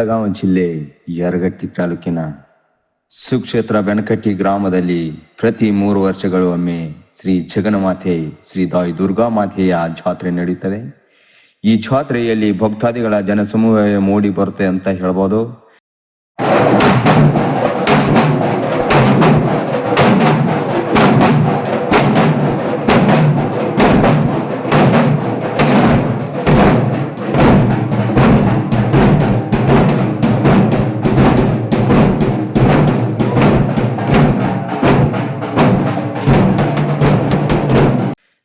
ಬೆಳಗಾವಿ ಜಿಲ್ಲೆ ಯರಗಟ್ಟಿ ತಾಲೂಕಿನ ಸುಕ್ಷೇತ್ರ ಬೆನಕಟ್ಟಿ ಗ್ರಾಮದಲ್ಲಿ ಪ್ರತಿ ಮೂರು ವರ್ಷಗಳು ಒಮ್ಮೆ ಶ್ರೀ ಜಗನ್ಮಾತೆ, ಶ್ರೀ ದಾಯಿ ದುರ್ಗಾ ಮಾತೆಯ ಜಾತ್ರೆ ನಡೆಯುತ್ತದೆ ಈ ಜಾತ್ರೆಯಲ್ಲಿ ಭಕ್ತಾದಿಗಳ ಜನಸಮೂಹವೇ ಮೂಡಿ ಬರುತ್ತೆ ಅಂತ ಹೇಳ್ಬೋದು.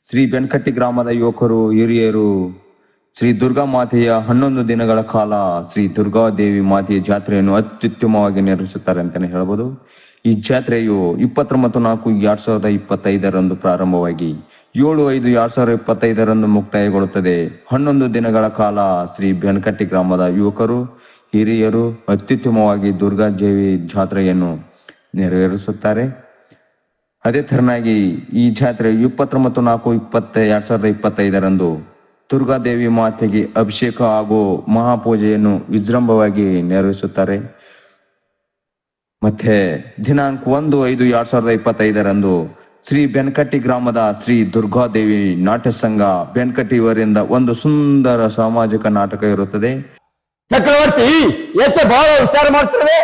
ಶ್ರೀ ಬೆನಕಟ್ಟಿ ಗ್ರಾಮದ ಯುವಕರು, ಹಿರಿಯರು, ಶ್ರೀ ದುರ್ಗಾ ಮಾತೆಯ ಹನ್ನೊಂದು ದಿನಗಳ ಕಾಲ ಶ್ರೀ ದುರ್ಗಾದೇವಿ ಮಾತೆಯ ಜಾತ್ರೆಯನ್ನು ಅತ್ಯುತ್ತಮವಾಗಿ ನಿರ್ಮಿಸುತ್ತಾರೆ ಅಂತಾನೆ ಹೇಳಬಹುದು ಈ ಜಾತ್ರೆಯು ಇಪ್ಪತ್ತೊಂಬತ್ತು ನಾಲ್ಕು ಎರಡ್ ಸಾವಿರದ ಇಪ್ಪತ್ತೈದರಂದು ಪ್ರಾರಂಭವಾಗಿ ಏಳು ಐದು ಎರಡ್ ಸಾವಿರದ ಇಪ್ಪತ್ತೈದರಂದು ಮುಕ್ತಾಯಗೊಳ್ಳುತ್ತದೆ. ಹನ್ನೊಂದು ದಿನಗಳ ಕಾಲ ಶ್ರೀ ಬೆನಕಟ್ಟಿ ಗ್ರಾಮದ ಯುವಕರು, ಹಿರಿಯರು ಅತ್ಯುತ್ತಮವಾಗಿ ದುರ್ಗಾ ದೇವಿ ಜಾತ್ರೆಯನ್ನು ನೆರವೇರಿಸುತ್ತಾರೆ. ಅದೇ ತರನಾಗಿ ಈ ಜಾತ್ರೆ ಇಪ್ಪತ್ತೊಂಬತ್ತು ನಾಲ್ಕು ಇಪ್ಪತ್ತ, ಎರಡ್ ಸಾವಿರದ ಇಪ್ಪತ್ತೈದರಂದು ದುರ್ಗಾದೇವಿ ಮಾತೆಗೆ ಅಭಿಷೇಕ ಹಾಗೂ ಮಹಾಪೂಜೆಯನ್ನು ವಿಜೃಂಭವಾಗಿ ನೆರವೇರಿಸುತ್ತಾರೆ. ಮತ್ತೆ ದಿನಾಂಕ ಒಂದು ಐದು ಎರಡ್ ಸಾವಿರದ ಇಪ್ಪತ್ತೈದರಂದು ಶ್ರೀ ಬೆನ್ಕಟ್ಟಿ ಗ್ರಾಮದ ಶ್ರೀ ದುರ್ಗಾದೇವಿ ನಾಟ್ಯ ಸಂಘ ಬೆನ್ಕಟ್ಟಿ ಇವರಿಂದ ಒಂದು ಸುಂದರ ಸಾಮಾಜಿಕ ನಾಟಕ ಇರುತ್ತದೆ. ಚಕ್ರವರ್ತಿ, ಎಷ್ಟು ಬಹಳ ವಿಚಾರ ಮಾಡ್ತಿರುವೆ?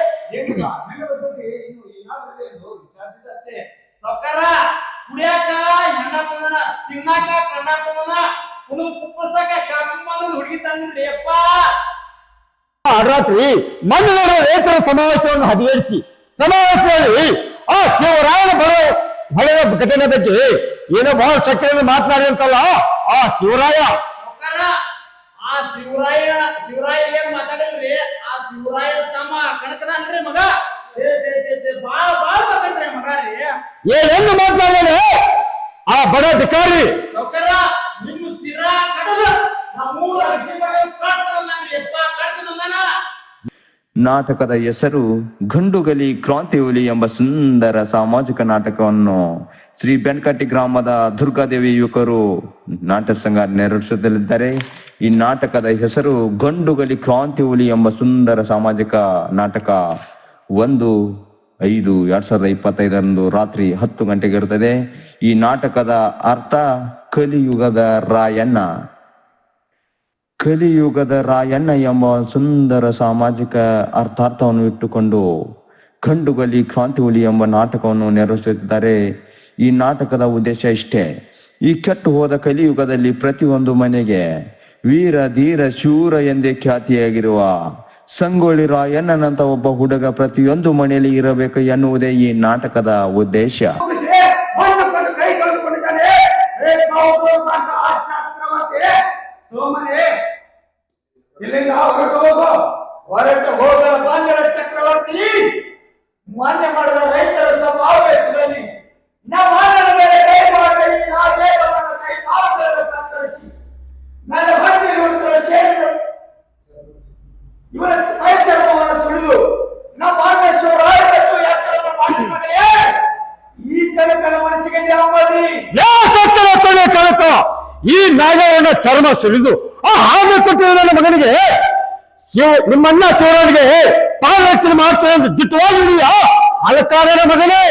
ತಿನ್ನಾಕ ಕಣ್ಣ ತಂದನ ಕುಡಿದು ಕುಪ್ಪಸಕ ಕಮ್ಮನ ಹುಡುಗಿ ತಂದ್ರಿ ಅಪ್ಪ ರಾತ್ರಿ ಮಣ್ಣು ರೈತರ ಸಮಾವೇಶವನ್ನು ಹದಿಗೇರಿಸಿ ಸಮಾವೇಶದಲ್ಲಿ ಆ ಶಿವರಾಯನ ಬರೋ ಹೊಳೆಯ ಘಟನೆ ಬಗ್ಗೆ ಏನೋ ಬಹಳ ಸಕ್ರಿಯ ಮಾತನಾಡಿದಂತಲ್ಲ ಆ ಶಿವರಾಯ. ಆ ಶಿವರಾಯ ಶಿವರಾಯ ಏನ್ ಮಾತಾಡಿದ್ರಿ? ಆ ಶಿವರಾಯ ತಮ್ಮ ಕಣಕದಾನ್ರಿ ಮಗ? ಏ ಬಾಳ ಬಾಳ ಮಾತಾಡ್ರಿ ಮಗ ರೀ ಏನೆಂದು ಬಡ ಅಧಿಕಾರಿ. ನಾಟಕದ ಹೆಸರು ಗಂಡುಗಲಿ ಕ್ರಾಂತಿ ಹುಲಿ ಎಂಬ ಸುಂದರ ಸಾಮಾಜಿಕ ನಾಟಕವನ್ನು ಶ್ರೀ ಬೆನ್ಕಟ್ಟಿ ಗ್ರಾಮದ ದುರ್ಗಾದೇವಿ ಯುವಕರು ನಾಟಕ ಸಂಘ ನೆರವೇರಿಸುತ್ತಲಿದ್ದಾರೆ. ಈ ನಾಟಕದ ಹೆಸರು ಗಂಡುಗಲಿ ಕ್ರಾಂತಿ ಹುಲಿ ಎಂಬ ಸುಂದರ ಸಾಮಾಜಿಕ ನಾಟಕ ಒಂದು ಐದು ಎರಡ್ ಸಾವಿರದ ಇಪ್ಪತ್ತೈದರಂದು ರಾತ್ರಿ ಹತ್ತು ಗಂಟೆಗೆ ಇರುತ್ತದೆ. ಈ ನಾಟಕದ ಅರ್ಥ ಕಲಿಯುಗದ ರಾಯಣ್ಣ. ಕಲಿಯುಗದ ರಾಯಣ್ಣ ಎಂಬ ಸುಂದರ ಸಾಮಾಜಿಕ ಅರ್ಥಾರ್ಥವನ್ನು ಇಟ್ಟುಕೊಂಡು ಖಂಡುಗಲಿ ಕ್ರಾಂತಿ ಎಂಬ ನಾಟಕವನ್ನು ನೆರವೇರಿಸುತ್ತಿದ್ದಾರೆ. ಈ ನಾಟಕದ ಉದ್ದೇಶ ಇಷ್ಟೇ. ಈ ಕೆಟ್ಟು ಹೋದ ಕಲಿಯುಗದಲ್ಲಿ ಪ್ರತಿಯೊಂದು ಮನೆಗೆ ವೀರ, ಧೀರ, ಶೂರ ಎಂದೇ ಖ್ಯಾತಿಯಾಗಿರುವ ಸಂಗೊಳ್ಳಿ ರಾಯಣ್ಣನಂತ ಒಬ್ಬ ಹುಡುಗ ಪ್ರತಿಯೊಂದು ಮನೆಯಲ್ಲಿ ಇರಬೇಕು ಎನ್ನುವುದೇ ಈ ನಾಟಕದ ಉದ್ದೇಶ. ಚಕ್ರವರ್ತಿ, ಮಾನ್ಯ ಮಾಡಿದ ರೈತರ ಸಮಾವೇಶದಲ್ಲಿ ಈ ನಾಗವನ್ನ ಚರ್ಮ ಸುರಿದು, ಆ ಹಾಗೆ ಕೊಟ್ಟಿರೋ ನನ್ನ ಮಗನಿಗೆ. ನಿಮ್ಮಣ್ಣ ಶಿವರಾಜ್ಗೆ ಪಾದರಕ್ಷಣೆ ಮಾಡ್ತೇವೆ ಅಂತ ದಿಟ್ಟವಾಗಿದೆಯಾ ಅಲಕಾರನ ಮಗನೇ.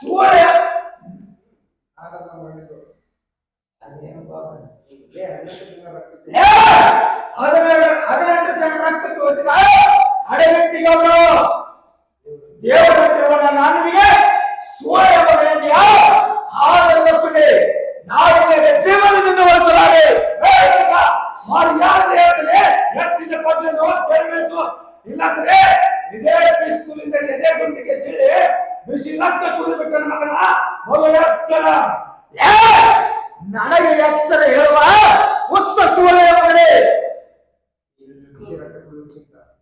ಸೂರ್ಯ ದೇವರ ಹೆಸರನ್ನು ನನಗೆ ಎಷ್ಟಿದೆ ನೋಡಿ ತೆರವೇಸು ಇಲ್ಲಾಂದ್ರೆ ಇದೇ ಪಿಸ್ತೂಲಿಂದ ಎದೆ ಗುಂಡಿಗೆ ಸೇರಿ ಬಿಸಿ ರಕ್ತ ಕುಡಿದುಬಿಟ್ಟ ಮಗನ. ಮೊದಲ ಎಚ್ಚರ! ನನಗೆ ಎಚ್ಚರ ಹೇಳುವ ಉತ್ತ ಸೂರ್ಯ ಮಗನೇ